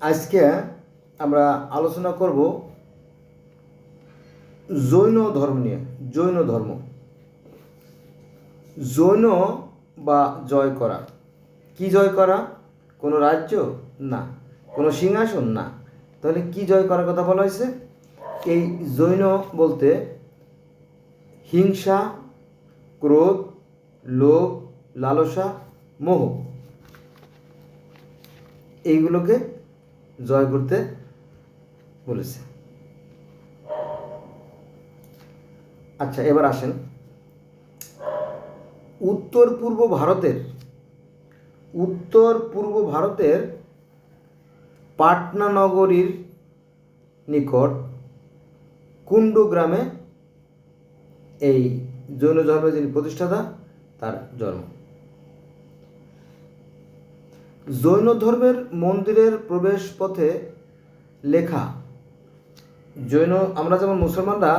আজকে আমরা আলোচনা করব জৈন ধর্ম নিয়ে, জৈন ধর্ম। জৈন বা জয় করা। কি জয় করা? কোনো রাজ্য? না। কোনো সিংহাসন? না। তাহলে কি জয় করার কথা বলা হয়েছে? এই জৈন বলতে হিংসা, ক্রোধ, লোভ, লালসা, মোহ। এইগুলোকে জয় করতে বলেছে। আচ্ছা এবার আসেন। উত্তর পূর্ব ভারতের, উত্তর পূর্ব ভারতের পাটনা নগরীর নিকট কুণ্ড গ্রামে এই জৈন ধর্মের যিনি প্রতিষ্ঠাতা তার জন্ম। জৈন ধর্মের মন্দিরের প্রবেশ পথে লেখা, জৈন, আমরা যেমন মুসলমানরা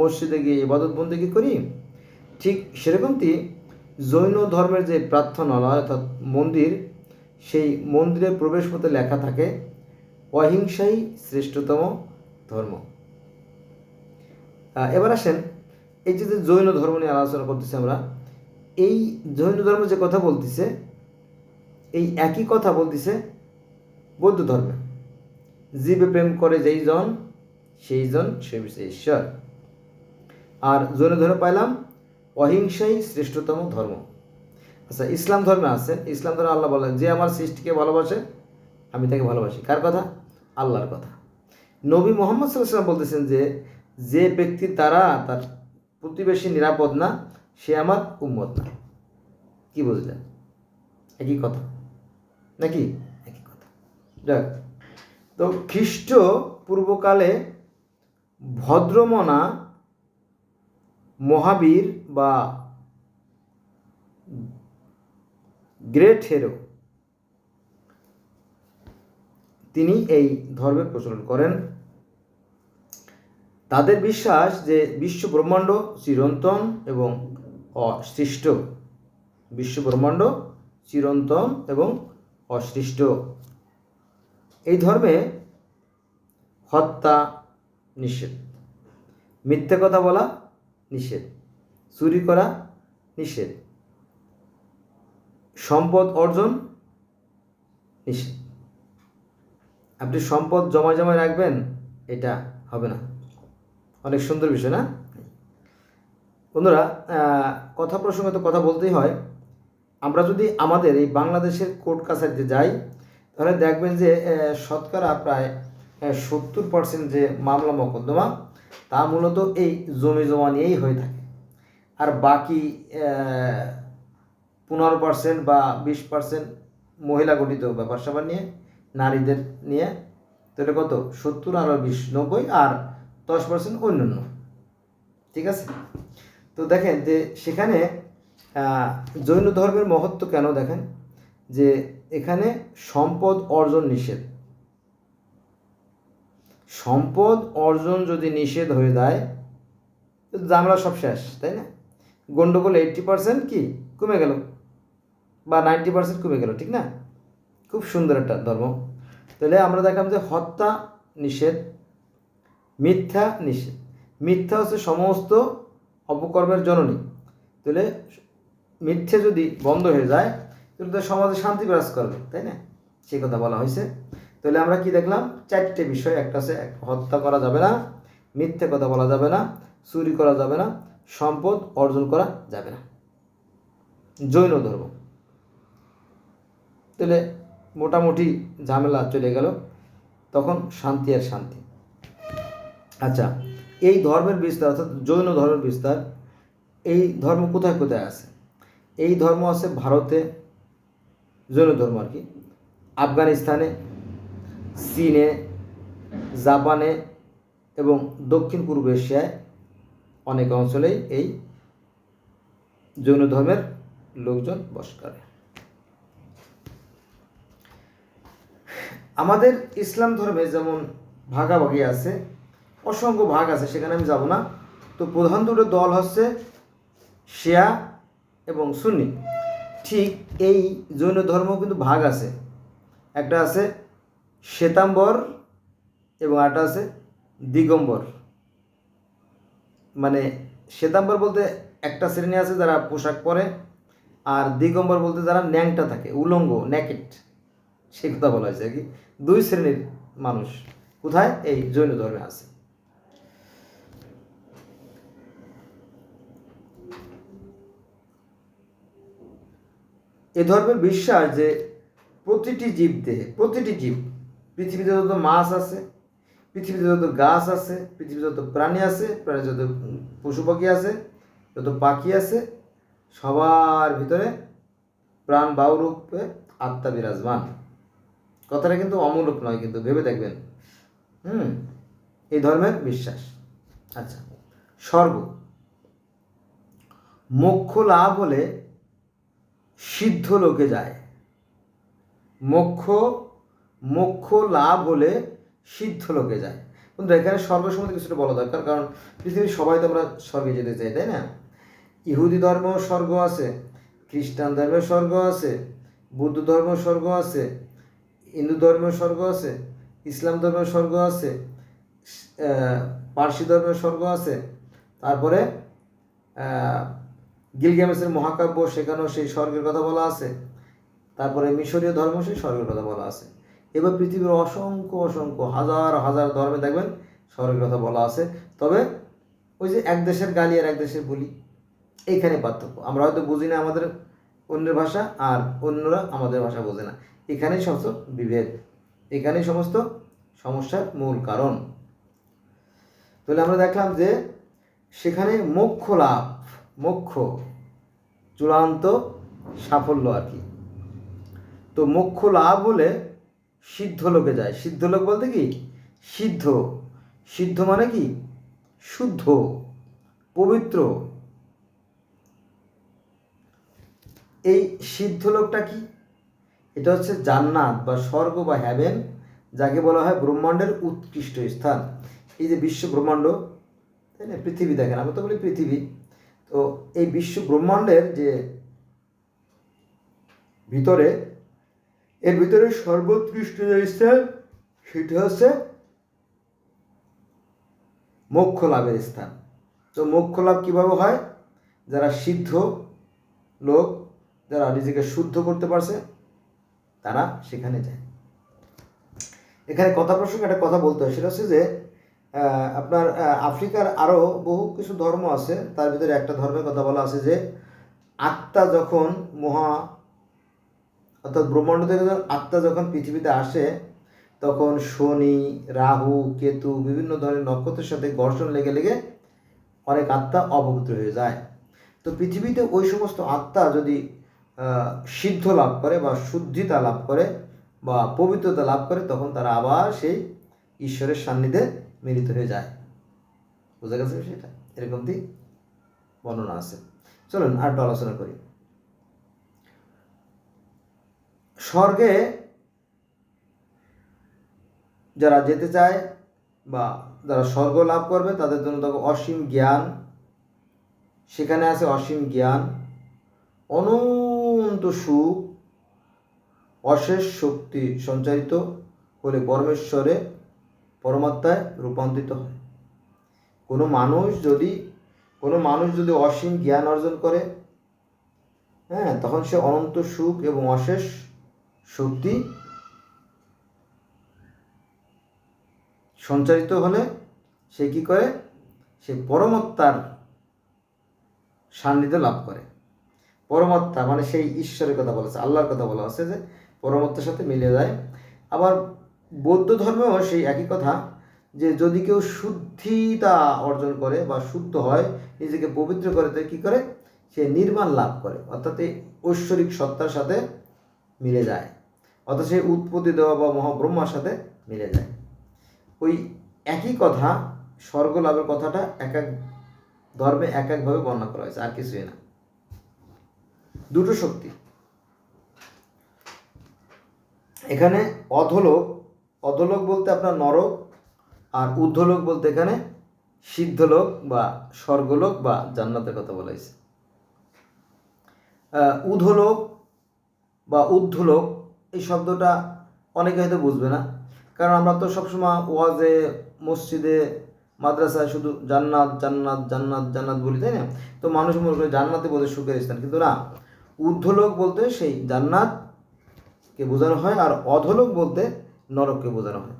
মসজিদে গিয়ে ইবাদত বন্দিগি করি, ঠিক সেরকমটি জৈন ধর্মের যে প্রার্থনালয় অর্থাৎ মন্দির, সেই মন্দিরের প্রবেশ পথে লেখা থাকে, অহিংসাই শ্রেষ্ঠতম ধর্ম। এবার আসেন এই যে জৈন ধর্ম নিয়ে আলোচনা করতেছি আমরা, এই জৈন ধর্ম যে কথা বলতেছে এই একই কথা বলতেছে বৌদ্ধ ধর্মে। জীবে প্রেম করে যেই জন, সেই জন সে ঈশ্বর। আর জৈন ধর্মে পাইলাম, অহিংসাই শ্রেষ্ঠতম ধর্ম। আচ্ছা ইসলাম ধর্মে আছেন ইসলাম ধর্মে আল্লাহ বলেন যে আমার সৃষ্টিকে ভালোবাসে, আমি তাকে ভালোবাসি। কার কথা? আল্লাহর কথা। নবী মোহাম্মদ সাল্লাম বলতেছেন যে যে ব্যক্তির দ্বারা তার প্রতিবেশী নিরাপদ না, সে আমার উম্মত না। কি বুঝলেন? একই কথা। নাকি? একই কথা। যাক, তো খ্রিস্ট পূর্বকালে ভদ্রমনা, মহাবীর বা গ্রেট হেরো, তিনি এই ধর্মের প্রচলন করেন। তাদের বিশ্বাস যে বিশ্ব ব্রহ্মাণ্ড চিরন্তন এবং অসৃষ্ট। বিশ্ব ব্রহ্মাণ্ড চিরন্তন এবং অসৃষ্ট। এই ধর্মে হত্যা নিষেধ। মিথ্যে কথা বলা নিষেধ। চুরি করা নিষেধ। সম্পদ অর্জন নিষেধ। আপনি সম্পদ জমা জমা রাখবেন, এটা হবে না। অনেক সুন্দর বিষয় না? বন্ধুরা কথা প্রসঙ্গে তো কথা বলতেই হয়। আমরা যদি আমাদের এই বাংলাদেশের কোর্ট কাছারিতে যাই, তাহলে দেখবেন যে শতকরা প্রায় সত্তর পার্সেন্ট যে মামলা মোকদ্দমা, তা মূলত এই জমি জমা নিয়েই হয়ে থাকে। আর বাকি পনেরো পার্সেন্ট বা বিশ পার্সেন্ট মহিলা গঠিত ব্যাপার স্যাপার নিয়ে, নারীদের নিয়ে তো এটা কত? সত্তর আর বিশ, নব্বই আর দশ পার্সেন্ট অন্যান্য। ঠিক আছে? তো দেখেন যে, সেখানে জৈন ধর্মের মহত্ব কেন দেখেন? যে এখানে সম্পদ অর্জন নিষেধ। সম্পদ অর্জন যদি নিষেধ হয়ে যায় জামলা সব শেষ, তাই না? গন্ডগোল এইট্টি পার্সেন্ট কি? কমে গেল। বা নাইনটি পার্সেন্ট কমে গেল, ঠিক না? খুব সুন্দর একটা ধর্ম। তাহলে আমরা দেখলাম যে হত্যা নিষেধ, মিথ্যা নিষেধ। মিথ্যা হচ্ছে সমস্ত অপকর্মের জননী। তাহলে মিথ্যে যদি বন্ধ হয়ে যায় তাহলে তো সমাজে শান্তি বিরাজ করবে তাই না? সেই কথা বলা হয়েছে। তাহলে আমরা কি দেখলাম? চারটে বিষয় একটা এক, হত্যা করা যাবে না মিথ্যে কথা বলা যাবে না চুরি করা যাবে না সম্পদ অর্জন করা যাবে না। জৈন ধর্ম। তাহলে মোটামুটি ঝামেলা চলে গেল তখন শান্তি আর শান্তি। আচ্ছা এই ধর্মের বিস্তার অর্থাৎ জৈন ধর্মের বিস্তার এই ধর্ম কোথায় কোথায় আছে? এই ধর্ম আছে ভারতে, জৈন ধর্ম আর কি। আফগানিস্তানে, চীনে, জাপানে এবং দক্ষিণ পূর্ব এশিয়ায় অনেক অঞ্চলেই এই জৈন ধর্মের লোকজন বস করে। আমাদের ইসলাম ধর্মে যেমন ভাগাভাগি আছে, অসংখ্য ভাগ আছে, সেখানে আমি যাব না। তো প্রধান দুটো দল হচ্ছে শিয়া এবং সুন্নি। ঠিক এই জৈন ধর্ম কিন্তু ভাগ আছে। একটা আছে শ্বেতাম্বর এবং একটা আছে দিগম্বর। মানে শ্বেতাম্বর বলতে একটা শ্রেণি আছে যারা পোশাক পরে আর দিগম্বর বলতে যারা ন্যাংটা থাকে, উলঙ্গ ন্যাকেট সে কথা বলা হয়েছে আর কি। দুই শ্রেণির মানুষ। কোথায়? এই জৈন ধর্মে আছে। এ ধর্মের বিশ্বাস যে প্রতিটি জীব দেহে, প্রতিটি জীব, পৃথিবীতে যত মাছ আছে, পৃথিবীতে যত গাছ আছে, পৃথিবীতে যত প্রাণী আছে প্রাণী যত পশু পাখি আছে, যত পাখি আছে, সবার ভিতরে প্রাণ বায়ুরূপে আত্মা বিরাজমান। কথাটা কিন্তু অমূলক নয়, কিন্তু ভেবে দেখবেন। হুম, এই ধর্মের বিশ্বাস। আচ্ছা স্বর্গ। মোক্ষ লাভ হলে সিদ্ধ লোকে যায়। মোক্ষ মোক্ষ লাভ হলে সিদ্ধ লোকে যায়। কিন্তু এখানে স্বর্গ সম্বন্ধে কিছুটা বলা দরকার, কারণ পৃথিবীর সবাই তো আমরা স্বর্গে যেতে চাই, তাই না? ইহুদি ধর্মেও স্বর্গ আছে, খ্রিস্টান ধর্মের স্বর্গ আছে, বৌদ্ধ ধর্মের স্বর্গ আছে, হিন্দু ধর্মের স্বর্গ আছে, ইসলাম ধর্মের স্বর্গ আছে পার্সি ধর্মের স্বর্গ আছে, তারপরে গিলগ্যামেসের মহাকাব্য, সেখানেও সেই স্বর্গের কথা বলা আছে। তারপরে মিশরীয় ধর্ম, সেই স্বর্গের কথা বলা আছে। এবার পৃথিবীর অসংখ্য অসংখ্য, হাজার হাজার ধর্মে দেখবেন স্বর্গের কথা বলা আছে। তবে ওই যে এক দেশের গালি আর এক দেশের বলি, এইখানে পার্থক্য। আমরা হয়তো বুঝি না আমাদের অন্যের ভাষা, আর অন্যরা আমাদের ভাষা বোঝে না। এখানেই সমস্ত বিভেদ। এখানেই সমস্ত সমস্যার মূল কারণ। তাহলে আমরা দেখলাম যে সেখানে মোক্ষ লাভ মোক্ষ, চূড়ান্ত সাফল্য আর কি। তো মোক্ষ লাভ হলে সিদ্ধ লোকে যায়। সিদ্ধ লোক বলতে কি? সিদ্ধ। সিদ্ধ মানে কি? শুদ্ধ, পবিত্র। এই সিদ্ধ লোকটা কি? এটা হচ্ছে জান্নাত বা স্বর্গ বা হ্যাভেন যাকে বলা হয় ব্রহ্মাণ্ডের উৎকৃষ্ট স্থান। এই যে বিশ্ব ব্রহ্মাণ্ড, তাই না? পৃথিবী দেখেন, আমি তো বলি পৃথিবী। তো এই বিশ্ব ব্রহ্মাণ্ডের যে ভিতরে, এর ভিতরে সর্বোৎকৃষ্ট যে স্থান, সেটা হচ্ছে মোক্ষ লাভের স্থান। তো মোক্ষ লাভ কীভাবে হয়? যারা সিদ্ধ লোক, যারা নিজেকে শুদ্ধ করতে পারছে, তারা সেখানে যায়। এখানে কথা প্রসঙ্গে একটা কথা বলতে হয়, সেটা হচ্ছে যে আপনার আফ্রিকার আরও বহু কিছু ধর্ম আছে, তার ভিতরে একটা ধর্মের কথা বলা আছে যে, আত্মা যখন মহা, অর্থাৎ ব্রহ্মাণ্ড থেকে আত্মা যখন পৃথিবীতে আসে, তখন শনি, রাহু, কেতু, বিভিন্ন ধরনের নক্ষত্রের সাথে ঘর্ষণ লেগে লেগে অনেক আত্মা অপবিত্র হয়ে যায়। তো পৃথিবীতে ওই সমস্ত আত্মা যদি সিদ্ধ লাভ করে বা শুদ্ধিতা লাভ করে বা পবিত্রতা লাভ করে, তখন তারা আবার সেই ঈশ্বরের সান্নিধ্যে মিলিত হয়ে যায়। বোঝা গেছে সেটা এরকমটি বর্ণনা আছে। চলুন আর একটু আলোচনা করি। স্বর্গে যারা যেতে চায় বা যারা স্বর্গ লাভ করবে, তাদের জন্য তখন অসীম জ্ঞান। সেখানে আছে অসীম জ্ঞান। অনন্ত সুখ, অশেষ শক্তি সঞ্চারিত হলে পরমেশ্বরে পরমাত্মায় রূপান্তরিত হয়। কোনো মানুষ যদি, কোনো মানুষ যদি অসীম জ্ঞান অর্জন করে হ্যাঁ তখন সে অনন্ত সুখ এবং অশেষ শক্তি সঞ্চারিত হলে সে কি করে? সে পরমাত্মার সান্নিধ্য লাভ করে। পরমাত্মা মানে সেই ঈশ্বরের কথা বলা আছে, আল্লাহর কথা বলা আছে যে পরমাত্মার সাথে মিলে যায়। আবার বৌদ্ধ ধর্মেও সেই একই কথা, যে যদি কেউ শুদ্ধিতা অর্জন করে বা শুদ্ধ হয়, নিজেকে পবিত্র করে তো কী করে? সে নির্মাণ লাভ করে। অর্থাৎ এই ঐশ্বরিক সত্তার সাথে মিলে যায়। অর্থাৎ সেই উৎপত্তি দেওয়া বা মহাব্রহ্মার সাথে মিলে যায়। ওই একই কথা স্বর্গ লাভের কথাটা এক এক ধর্মে এক একভাবে বর্ণনা করা হয়েছে, আর কিছুই না। দুটো শক্তি। এখানে অধলোক অধলোক বলতে আপনার নরক আর ঊর্ধ্বলোক বলতে এখানে সিদ্ধলোক বা স্বর্গলোক বা জান্নাতের কথা বলা হয়েছে। আহ, উধলোক বা ঊর্ধ্বলোক এই শব্দটা অনেকে হয়তো বুঝবে না। কারণ আমরা তো সবসময় ওয়াজে মসজিদে মাদ্রাসায় শুধু জান্নাত জান্নাত জান্নাত জান্নাত বলি তাই না? তো মানুষ মনে করে জান্নাতে বলতে সুখের স্থান কিন্তু না। ঊর্ধ্বলোক বলতে সেই জান্নাতকে বোঝানো হয় আর অধলোক বলতে নরককে বোঝানো হয়।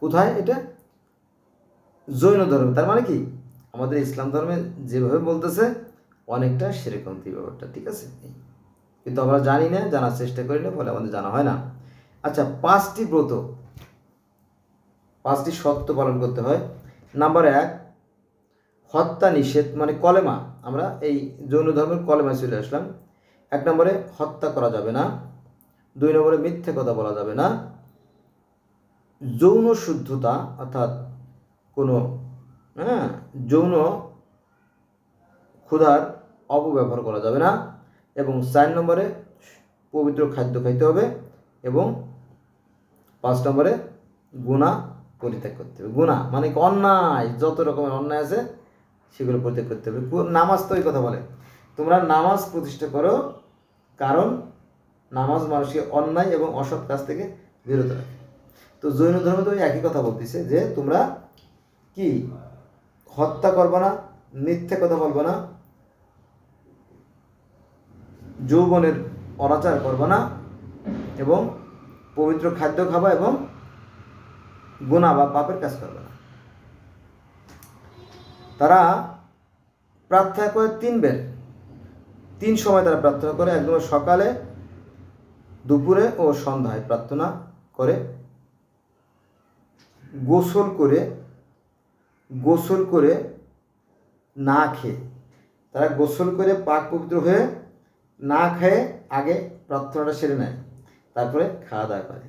কোথায় এটা? জৈন ধর্মে। তার মানে কি? আমাদের ইসলাম ধর্মে যেভাবে বলতেছে, অনেকটা সেরকম ব্যাপারটা, ঠিক আছে? কিন্তু আমরা জানি না, জানার চেষ্টা করি না, ফলে আমাদের জানা হয় না। আচ্ছা পাঁচটি ব্রত। পাঁচটি সত্য পালন করতে হয়। নাম্বার এক, হত্যা নিষেধ মানে কলেমা। আমরা এই জৈন ধর্মের কলেমায় চলে আসলাম। এক নম্বরে, হত্যা করা যাবে না। দুই নম্বরে, মিথ্যে কথা বলা যাবে না। যৌন শুদ্ধতা অর্থাৎ কোনো হ্যাঁ যৌন ক্ষুধার অপব্যবহার করা যাবে না এবং চার নম্বরে পবিত্র খাদ্য খাইতে হবে এবং পাঁচ নম্বরে গুণা পরিত্যাগ করতে হবে। গুণা মানে অন্যায়, যত রকমের অন্যায় আছে সেগুলো পরিত্যাগ করতে হবে। নামাজ তো এই কথা বলে। তোমরা নামাজ প্রতিষ্ঠা করো কারণ নামাজ মানুষকে অন্যায় এবং অসৎ কাজ থেকে বিরত রাখে। তো জৈন ধর্মে তো একই কথা বলতেছে যে তোমরা কি হত্যা করবে না, মিথ্যে কথা বলবে না, যৌবনের অনাচার করবে না এবং পবিত্র খাদ্য খাবা এবং গুণা বা পাপের কাজ করবে না। তারা প্রার্থনা করে তিন বের। তিন সময় তারা প্রার্থনা করে, একদম সকালে, দুপুরে ও সন্ধ্যায় প্রার্থনা করে। গোসল করে গোসল করে না খেয়ে। তারা গোসল করে পাক পবিত্র হয়ে না খেয়ে আগে প্রার্থনাটা সেরে নেয়। তারপরে খাওয়া দাওয়া করে।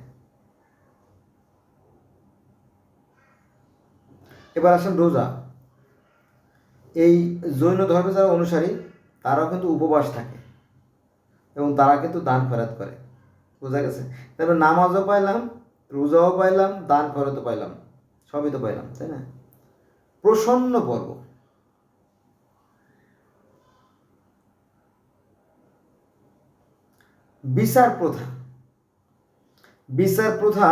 এবার আসেন রোজা। এই জৈন ধর্মে যারা অনুসারী, তারাও কিন্তু উপবাস থাকে এবং তারা কিন্তু দান ফেরাত করে। বোঝা গেছে? তারপরে নামাজও পাইলাম রোজাও পাইলাম, দান ফেরতও পাইলাম, সবই তো পাইলাম, তাই না? প্রসন্ন পর্ব। বিচার প্রথা। বিচার প্রথা,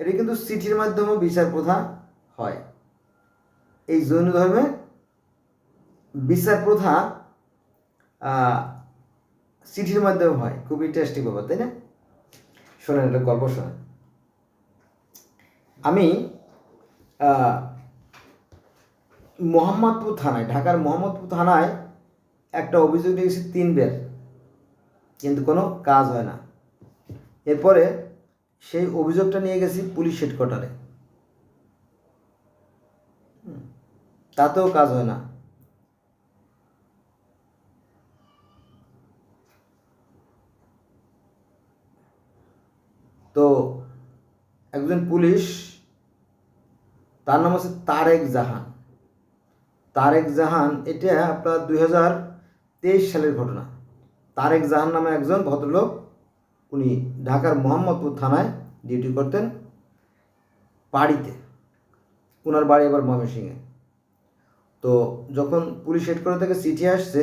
এটা কিন্তু চিঠির মাধ্যমে বিচার প্রথা হয়। এই জৈন ধর্মে বিচার প্রথা চিঠির মাধ্যমে হয়। খুবই টেস্টি ব্যাপার, তাই না? শোনেন, একটা গল্প শোনেন। আমি মোহাম্মদপুর থানায়, ঢাকার মোহাম্মদপুর থানায় একটা অভিযোগ দিয়েছি গেছি তিন বের কিন্তু কোনো কাজ হয় না। এরপরে সেই অভিযোগটা নিয়ে গেছি পুলিশ হেডকোয়ার্টারে। তাতেও কাজ হয় না। তো একজন পুলিশ তার নাম হচ্ছে তারেক জাহান। তারেক জাহান, এটা আপনার দুই হাজার তেইশ সালের ঘটনা। তারেক জাহান নামে একজন ভদ্রলোক, উনি ঢাকার মোহাম্মদপুর থানায় ডিউটি করতেন বাড়িতে। ওনার বাড়ি আবার ময়মনসিংহে। তো যখন পুলিশ হেড করে থেকে চিঠি আসছে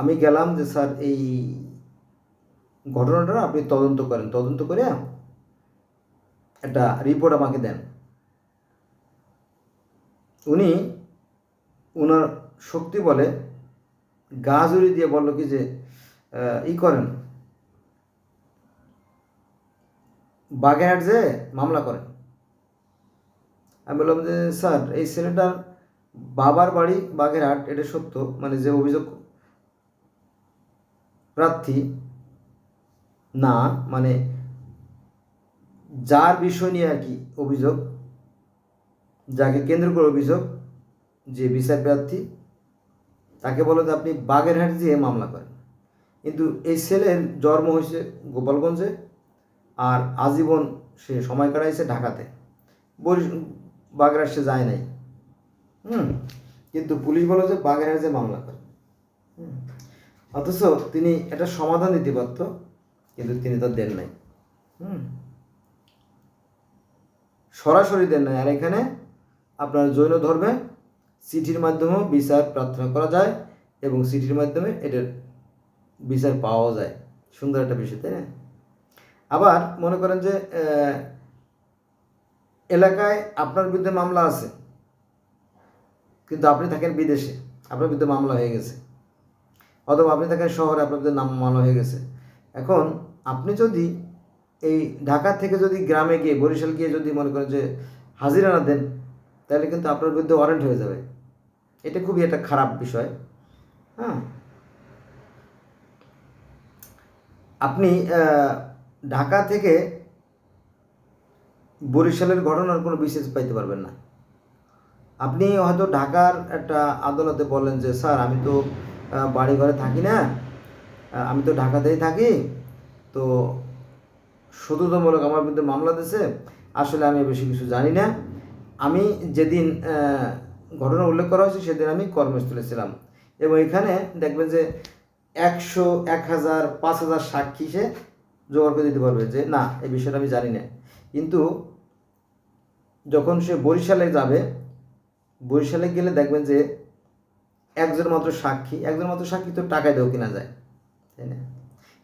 আমি গেলাম যে, স্যার, এই ঘটনাটা আপনি তদন্ত করেন। তদন্ত করে একটা রিপোর্ট আমাকে দেন। উনি ওনার শক্তি বলে গা জড়ি দিয়ে বলল কি যে ই করেন, বাগেরহাট যে মামলা করেন। আমি বললাম যে, স্যার, এই ছেলেটার বাবার বাড়ি বাগেরহাট, এটা সত্য মানে যে অভিযোগ প্রার্থী, না মানে যার বিষয় নিয়ে আর কি অভিযোগ যাকে কেন্দ্র করে অভিযোগ যে বিচার প্রার্থী, তাকে বলো যে আপনি বাগেরহাট দিয়ে মামলা করেন। কিন্তু এই ছেলের জন্ম হয়েছে গোপালগঞ্জে আর আজীবন সে সময় কাটাইছে ঢাকাতে। বরিশ বাগেরহাট সে যায় নাই। হুম? কিন্তু পুলিশ বলো যে বাগেরহাট যে মামলা করে। অথচ তিনি এটা সমাধান দিতে পারত, কিন্তু তিনি তো দেন নাই। হুম? সরাসরি দেন নাই। আর এখানে আপনার জৈন ধর্মে চিঠির মাধ্যমেও বিচার প্রার্থনা করা যায় এবং চিঠির মাধ্যমে এটার বিচার পাওয়া যায়। সুন্দর একটা বিষয়, তাই না? আবার মনে করেন যে এলাকায় আপনার বিরুদ্ধে মামলা আছে, কিন্তু আপনি থাকেন বিদেশে, আপনার বিরুদ্ধে মামলা হয়ে গেছে, অথবা আপনি থাকেন শহরে, আপনার বিরুদ্ধে নাম মামলা হয়ে গেছে। এখন আপনি যদি এই ঢাকা থেকে যদি গ্রামে গিয়ে, বরিশাল গিয়ে যদি মনে করেন যে হাজিরা না দেন তাহলে কিন্তু আপনার বিরুদ্ধে ওয়ারেন্ট হয়ে যাবে। এটা খুবই একটা খারাপ বিষয় হ্যাঁ? আপনি ঢাকা থেকে বরিশালের ঘটনার কোনো বিশেষ পাইতে পারবেন না। আপনি হয়তো ঢাকার একটা আদালতে বললেন যে, স্যার, আমি তো বাড়ি ঘরে থাকি না আমি তো ঢাকাতেই থাকি, তো শত্রুতামূলক আমার বিরুদ্ধে মামলা দিয়েছে আসলে আমি বেশি কিছু জানি না। আমি যেদিন ঘটনা উল্লেখ করা হয়েছে সেদিন আমি কর্মস্থলে ছিলাম। এবং এখানে দেখবেন যে একশো, এক হাজার, পাঁচ হাজার সাক্ষী সে জোগাড় করে দিতে পারবে যে, না, এই বিষয়টা আমি জানি না। কিন্তু যখন সে বরিশালে যাবে, বরিশালে গেলে দেখবেন যে একজন মাত্র সাক্ষী, একজন মাত্র সাক্ষী তো টাকায় দেও কিনা যায়, তাই না?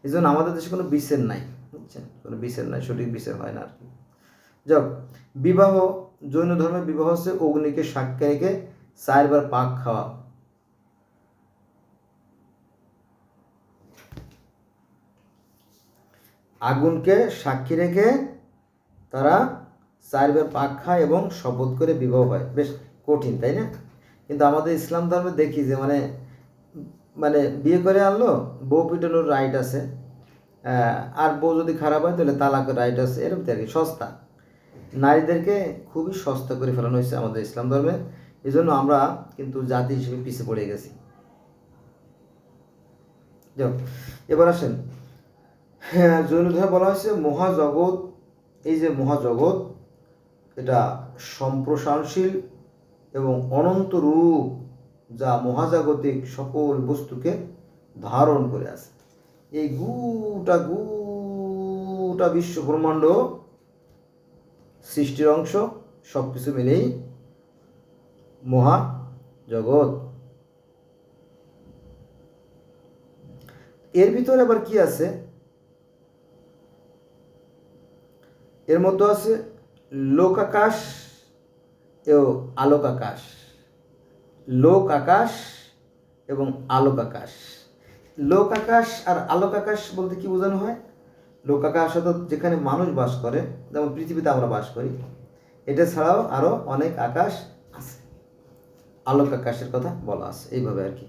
এই জন্য আমাদের দেশে কোনো বিচার নাই, বুঝছেন? কোনো বিচার নাই, সঠিক বিচার হয় না আর কি। যাক বিবাহ জৈন ধর্মের বিবাহ হচ্ছে অগ্নিকে সাক্ষী রেখে চারবার পাক খাওয়া। আগুনকে, সাক্ষী রেখে তারা চারবার পাক খায় এবং শপথ করে বিবাহ হয়। বেশ কঠিন, তাই না? কিন্তু আমাদের ইসলাম ধর্মে দেখি যে মানে মানে বিয়ে করে আনলো, বউ পিটানোর রাইট আছে আর বউ যদি খারাপ হয় তাহলে তালাকের রাইট আছে, এরকম আর কি, সস্তা। নারীদেরকে খুবই সস্তা করে ফেলানো হয়েছে আমাদের ইসলাম ধর্মে। এই জন্য আমরা কিন্তু জাতি হিসেবে পিছিয়ে পড়ে গেছি। এবার আসেন। হ্যাঁ জৈন ধর্মে বলা হয়েছে মহাজগৎ, এই যে মহাজগৎ, এটা সম্প্রসারণশীল এবং অনন্ত রূপ যা মহাজাগতিক সকল বস্তুকে ধারণ করে আছে। এই গুটা গুটা বিশ্ব ব্রহ্মাণ্ড সৃষ্টির অংশ সব কিছু মিলেই মহা জগৎ। এর ভিতরে আবার কি আছে? এর মধ্যে আছে লোক আকাশ ও আলোক আকাশ লোক আকাশ এবং আলোক আকাশ লোক আকাশ আর আলোক আকাশ বলতে কি বোঝানো হয়? লোক আকাশ অর্থাৎ যেখানে মানুষ বাস করে, যেমন পৃথিবীতে আমরা বাস করি, এটা ছাড়াও আরও অনেক আকাশ আছে। আলোক আকাশের কথা বলা আছে, এইভাবে আর কি।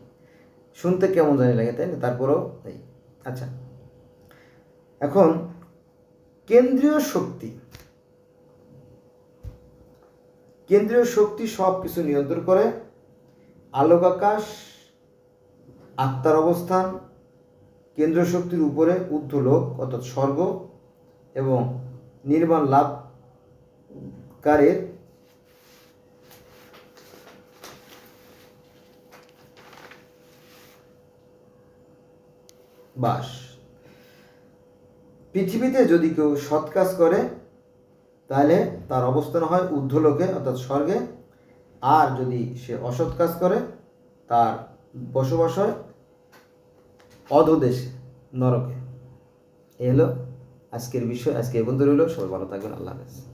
শুনতে কেমন জানি লাগে, তাই না? তারপরেও এই আচ্ছা। এখন, কেন্দ্রীয় শক্তি। কেন্দ্রীয় শক্তি সব কিছু নিয়ন্ত্রণ করে, আলোক আকাশ, আত্মার অবস্থান কেন্দ্রীয় শক্তির উপরে ঊর্ধ্বলোক অর্থাৎ স্বর্গ, এবং নির্মাণ লাভকারের বাস। পৃথিবীতে যদি কেউ সৎ কাজ করে, তাহলে তার অবস্থান হয় ঊর্ধ্বলোকে অর্থাৎ স্বর্গে। আর যদি সে অসৎ কাজ করে, তার বসবাস হয় অধদেশে, নরকে। এ হলো আজকের বিষয়। আজকে এ বন্ধু রইল। সবাই ভালো থাকবেন। আল্লাহ হাফেজ।